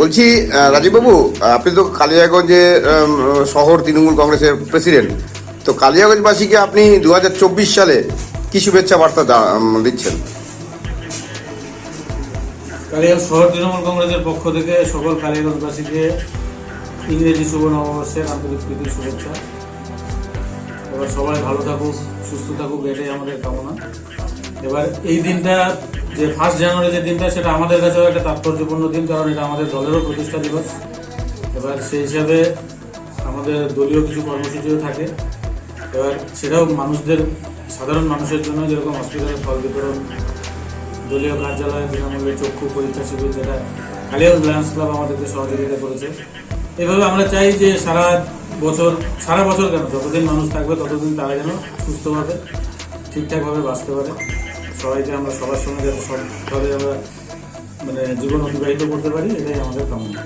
বলছি রাজীববাবু, আপনি তো কালিয়াগঞ্জে শহর তৃণমূল কংগ্রেসের প্রেসিডেন্ট। তো কালিয়াগঞ্জবাসীকে আপনি দু হাজার চব্বিশ সালে কি শুভেচ্ছা বার্তা দিচ্ছেন? কালিয়াগঞ্জ শহর তৃণমূল কংগ্রেসের পক্ষ থেকে সকল কালিয়াগঞ্জবাসীকে ইংরেজি শুভ নববর্ষের আন্তরিক প্রীতি শুভেচ্ছা। এবার সবাই ভালো থাকুক, সুস্থ থাকুক, এটাই আমাদের কামনা। এবার এই দিনটা যে ফার্স্ট জানুয়ারি যে দিনটা, সেটা আমাদের কাছেও একটা তাৎপর্যপূর্ণ দিন, কারণ এটা আমাদের দলেরও প্রতিষ্ঠা দিবস। এবার সেই হিসাবে আমাদের দলীয় কিছু কর্মসূচিও থাকে। এবার সেটাও মানুষদের, সাধারণ মানুষের জন্য যেরকম হসপিটালের ফল বিতরণ, দলীয় কার্যালয়ে বিনামূল্যে চক্ষু পরীক্ষা শিবির, যেটা কালিয়াগঞ্জ লায়ন্স ক্লাব আমাদেরকে সহযোগিতা করেছে। এভাবে আমরা চাই যে সারা বছর সারা বছর কেন, যতদিন মানুষ থাকবে ততদিন তারা যেন সুস্থভাবে, ঠিকঠাকভাবে বাঁচতে পারে। সবাইকে আমরা সবার সঙ্গে যাতে সবভাবে আমরা মানে জীবন অতিবাহিত করতে পারি, এটাই আমাদের কামনা।